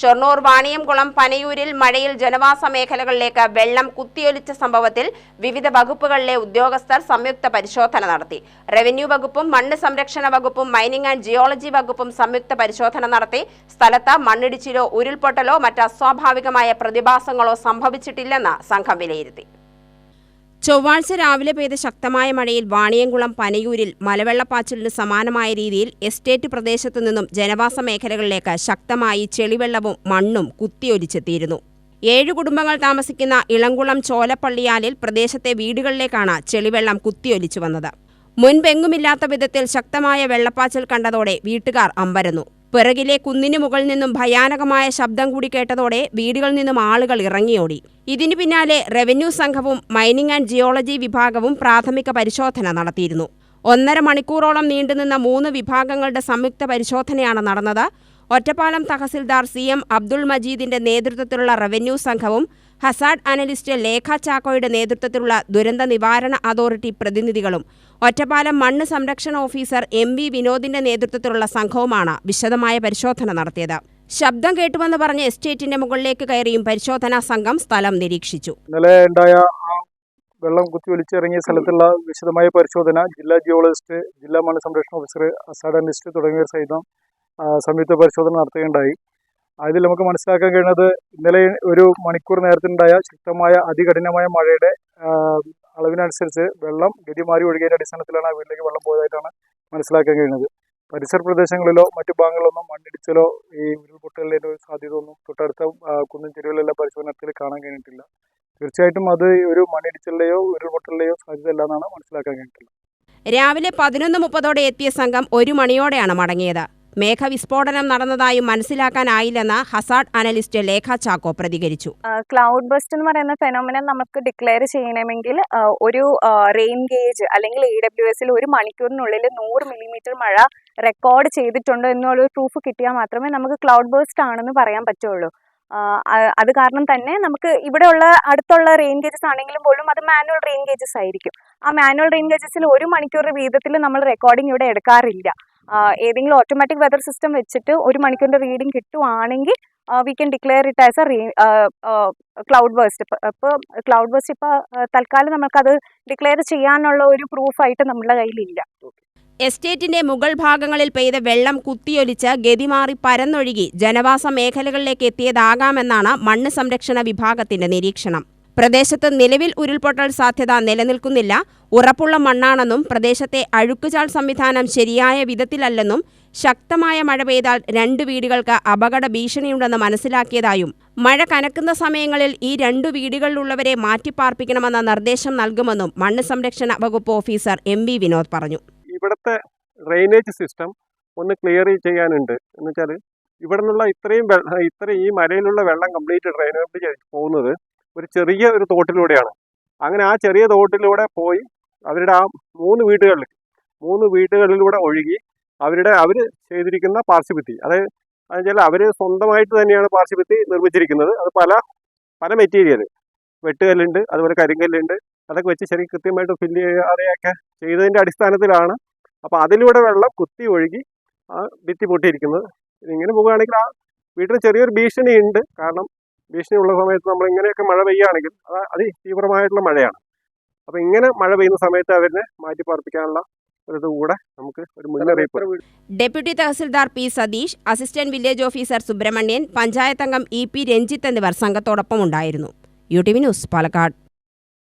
ഷൊർണൂർ വാണിയംകുളം പനയൂരിൽ മഴയിൽ ജനവാസ മേഖലകളിലേക്ക് വെള്ളം കുത്തിയൊലിച്ച സംഭവത്തിൽ വിവിധ വകുപ്പുകളിലെ ഉദ്യോഗസ്ഥർ സംയുക്ത പരിശോധന നടത്തി. റവന്യൂ വകുപ്പും മണ്ണ് സംരക്ഷണ വകുപ്പും മൈനിങ് ആൻഡ് ജിയോളജി വകുപ്പും സംയുക്ത പരിശോധന നടത്തി. സ്ഥലത്ത് മണ്ണിടിച്ചിലോ ഉരുൾപൊട്ടലോ മറ്റ് അസ്വാഭാവികമായ പ്രതിഭാസങ്ങളോ സംഭവിച്ചിട്ടില്ലെന്ന് സംഘം വിലയിരുത്തി. ചൊവ്വാഴ്ച രാവിലെ പെയ്ത ശക്തമായ മഴയിൽ വാണിയംകുളം പനയൂരിൽ മലവെള്ളപ്പാച്ചിലിന് സമാനമായ രീതിയിൽ എസ്റ്റേറ്റ് പ്രദേശത്തു നിന്നും ജനവാസ മേഖലകളിലേക്ക് ശക്തമായി ചെളിവെള്ളവും മണ്ണും കുത്തിയൊലിച്ചെത്തിയിരുന്നു. ഏഴ് കുടുംബങ്ങൾ താമസിക്കുന്ന ഇളംകുളം ചോലപ്പള്ളിയാലിൽ പ്രദേശത്തെ വീടുകളിലേക്കാണ് ചെളിവെള്ളം കുത്തിയൊലിച്ചു വന്നത്. മുൻപെങ്ങുമില്ലാത്ത വിധത്തിൽ ശക്തമായ വെള്ളപ്പാച്ചിൽ കണ്ടതോടെ വീട്ടുകാർ അമ്പരന്നു. പിറകിലെ കുന്നിനു മുകളിൽ നിന്നും ഭയാനകമായ ശബ്ദം കൂടി കേട്ടതോടെ വീടുകളിൽ നിന്നും ആളുകൾ ഇറങ്ങിയോടി. ഇതിനു പിന്നാലെ റവന്യൂ സംഘവും മൈനിങ് ആൻഡ് ജിയോളജി വിഭാഗവും പ്രാഥമിക പരിശോധന നടത്തിയിരുന്നു. ഒന്നര മണിക്കൂറോളം നീണ്ടുനിന്ന മൂന്ന് വിഭാഗങ്ങളുടെ സംയുക്ത പരിശോധനയാണ് നടന്നത്. ഒറ്റപ്പാലം തഹസിൽദാർ സി എം അബ്ദുൾ മജീദിന്റെ നേതൃത്വത്തിലുള്ള റവന്യൂ സംഘവും ഹസാഡ് അനലിസ്റ്റ് ലേഖ ചാക്കോയുടെ നേതൃത്വത്തിലുള്ള ദുരന്ത നിവാരണ അതോറിറ്റി പ്രതിനിധികളും ഒറ്റപ്പാലം മണ്ണ് സംരക്ഷണ ഓഫീസർ എം വി വിനോദിന്റെ നേതൃത്വത്തിലുള്ള സംഘവുമാണ് വിശദമായ പരിശോധന നടത്തിയത്. ശബ്ദം കേട്ടുവെന്ന് പറഞ്ഞ എസ്റ്റേറ്റിന്റെ മുകളിലേക്ക് കയറിയും പരിശോധനാ സംഘം സ്ഥലം നിരീക്ഷിച്ചു. ഇന്നലെ ഉണ്ടായ വെള്ളം വെള്ളം കുത്തിയൊലിച്ചിറങ്ങിയ സ്ഥലത്തുള്ള വിശദമായ പരിശോധന ജില്ലാ ജിയോളജിസ്റ്റ് ജില്ലാ മണ്ണ് സംരക്ഷണ ഓഫീസർ അസാഡ് അനലിസ്റ്റ് തുടങ്ങിയവർ സഹിതം സംയുക്ത പരിശോധന നടത്തുകയുണ്ടായി. അതിൽ നമുക്ക് മനസ്സിലാക്കാൻ കഴിയുന്നത് ഇന്നലെ ഒരു മണിക്കൂർ നേരത്തിനുണ്ടായ ശക്തമായ അതികഠിനമായ മഴയുടെ അളവിനനുസരിച്ച് വെള്ളം ഗതി മാറി ഒഴുകിയതിന്റെ അടിസ്ഥാനത്തിലാണ് ആ വീട്ടിലേക്ക് വെള്ളം പോയതായിട്ടാണ് മനസ്സിലാക്കാൻ കഴിയുന്നത്. പരിസര പ്രദേശങ്ങളിലോ മറ്റു ഭാഗങ്ങളിലൊന്നും മണ്ണിടിച്ചിലോ ഈ ഉരുൾപൊട്ടലിന്റെ ഒരു സാധ്യത ഒന്നും തൊട്ടടുത്ത കുന്നും ചെരുവിലെല്ലാം പരിശോധനത്തിൽ കാണാൻ കഴിഞ്ഞിട്ടില്ല. തീർച്ചയായിട്ടും അത് ഒരു മണ്ണിടിച്ചിലിലെയോ ഉരുൾപൊട്ടലിലെയോ സാധ്യതയല്ല എന്നാണ് മനസ്സിലാക്കാൻ കഴിഞ്ഞിട്ടുള്ളത്. രാവിലെ പതിനൊന്ന് മുപ്പതോടെ എത്തിയ സംഘം ഒരു മണിയോടെയാണ് മടങ്ങിയത്. മേഘവിസ്ഫോടനം നടന്നതായും മനസ്സിലാക്കാനായില്ലെന്ന് ഹസാഡ് അനലിസ്റ്റ് ലേഖ ചാക്കോ പ്രതികരിച്ചു. ക്ലൗഡ് ബസ്റ്റ് എന്ന് പറയുന്ന ഫെനോമിനൻ നമുക്ക് ഡിക്ലെയർ ചെയ്യണമെങ്കിൽ ഒരു റെയിൻ ഗേജ് അല്ലെങ്കിൽ എ ഡബ്ല്യു എസിൽ ഒരു മണിക്കൂറിനുള്ളിൽ നൂറ് മില്ലിമീറ്റർ മഴ റെക്കോർഡ് ചെയ്തിട്ടുണ്ടോ എന്നുള്ള പ്രൂഫ് കിട്ടിയാൽ മാത്രമേ നമുക്ക് ക്ലൗഡ് ബേസ്റ്റ് ആണെന്ന് പറയാൻ പറ്റുള്ളൂ. അത് കാരണം തന്നെ നമുക്ക് ഇവിടെയുള്ള അടുത്തുള്ള റെയിൻ ഗേജസ് ആണെങ്കിലും പോലും അത് മാനുവൽ റെയിൻ ഗേജസ് ആയിരിക്കും. ആ മാനുവൽ റെയിൻ ഗേജസിൽ ഒരു മണിക്കൂർ വീതത്തിൽ നമ്മൾ റെക്കോർഡിംഗ് ഇവിടെ എടുക്കാറില്ല. ഏതെങ്കിലും ഓട്ടോമാറ്റിക് വെതർ സിസ്റ്റം വെച്ചിട്ട് ഒരു മണിക്കൂറിന്റെ റീഡിംഗ് കിട്ടുവാണെങ്കിൽ we can declare it as a re cloud burst ഇപ്പോൾ ക്ലൗഡ് ബേസ്റ്റ് ഇപ്പോൾ തൽക്കാലം നമുക്കത് ഡിക്ലെയർ ചെയ്യാനുള്ള ഒരു പ്രൂഫായിട്ട് നമ്മുടെ കയ്യിലില്ല. എസ്റ്റേറ്റിന്റെ മുകൾ ഭാഗങ്ങളിൽ പെയ്ത വെള്ളം കുത്തിയൊലിച്ച് ഗതിമാറി പരന്നൊഴുകി ജനവാസ മേഖലകളിലേക്ക് എത്തിയതാകാമെന്നാണ് മണ്ണ് സംരക്ഷണ വിഭാഗത്തിന്റെ നിരീക്ഷണം. പ്രദേശത്ത് നിലവിൽ ഉരുൾപൊട്ടൽ സാധ്യത നിലനിൽക്കുന്നില്ല. ഉറപ്പുള്ള മണ്ണാണെന്നും പ്രദേശത്തെ അഴുക്കുചാൽ സംവിധാനം ശരിയായ വിധത്തിലല്ലെന്നും ശക്തമായ മഴ പെയ്താൽ രണ്ട് വീടുകൾക്ക് അപകട ഭീഷണിയുണ്ടെന്ന് മനസ്സിലാക്കിയതായും. മഴ കനക്കുന്ന സമയങ്ങളിൽ ഈ രണ്ടു വീടുകളിലുള്ളവരെ മാറ്റിപ്പാർപ്പിക്കണമെന്ന നിർദ്ദേശം നൽകുമെന്നും മണ്ണ് സംരക്ഷണ വകുപ്പ് ഓഫീസർ എം വി വിനോദ് പറഞ്ഞു. ഇവിടുത്തെ ഡ്രെയിനേജ് സിസ്റ്റം ഒന്ന് ക്ലിയർ ചെയ്യാനുണ്ട്. എന്ന് വെച്ചാൽ ഇവിടെ നിന്നുള്ള ഇത്രയും ഇത്രയും ഈ മലയിലുള്ള വെള്ളം കംപ്ലീറ്റ് ഡ്രെയിനേജ് ചെയ്ത് പോകുന്നത് ഒരു ചെറിയ ഒരു തോട്ടിലൂടെയാണ്. അങ്ങനെ ആ ചെറിയ തോട്ടിലൂടെ പോയി അവരുടെ ആ മൂന്ന് വീടുകളിൽ മൂന്ന് വീടുകളിലൂടെ ഒഴുകി അവരുടെ അവർ ചെയ്തിരിക്കുന്ന പാർശ്വഭിത്തി. അതായത് വെച്ചാൽ അവർ സ്വന്തമായിട്ട് തന്നെയാണ് പാർശ്വഭിത്തി നിർമ്മിച്ചിരിക്കുന്നത്. അത് പല പല മെറ്റീരിയൽ വെട്ടുകല്ലുണ്ട് അതുപോലെ കരിങ്കല്ലുണ്ട്. അതൊക്കെ വെച്ച് ശരി കൃത്യമായിട്ട് ഫില്ല് ചെയ്യാതെയൊക്കെ ചെയ്തതിന്റെ അടിസ്ഥാനത്തിലാണ് അപ്പോൾ അതിലൂടെ വെള്ളം കുത്തി ഒഴുകി ആ ഭിത്തി പൊട്ടിയിരിക്കുന്നത്. ഇങ്ങനെ പോകുകയാണെങ്കിൽ ആ വീട്ടിൽ ചെറിയൊരു ഭീഷണിയുണ്ട്. കാരണം ഭീഷണി ഉള്ള സമയത്ത് നമ്മൾ ഇങ്ങനെയൊക്കെ മഴ പെയ്യുകയാണെങ്കിൽ അത് അതിതീവ്രമായിട്ടുള്ള മഴയാണ്. അപ്പോൾ ഇങ്ങനെ മഴ പെയ്യുന്ന സമയത്ത് അവരെ മാറ്റി പാർപ്പിക്കാനുള്ള നമുക്ക് ഒരു മുന്നറിയിപ്പ്. Deputy tahsildar P Satheesh assistant village officer Subramanian panchayat അംഗം ഇ പി രഞ്ജിത്ത് എന്നിവർ സംഘത്തോടൊപ്പം ഉണ്ടായിരുന്നു. U T V news Palakkad.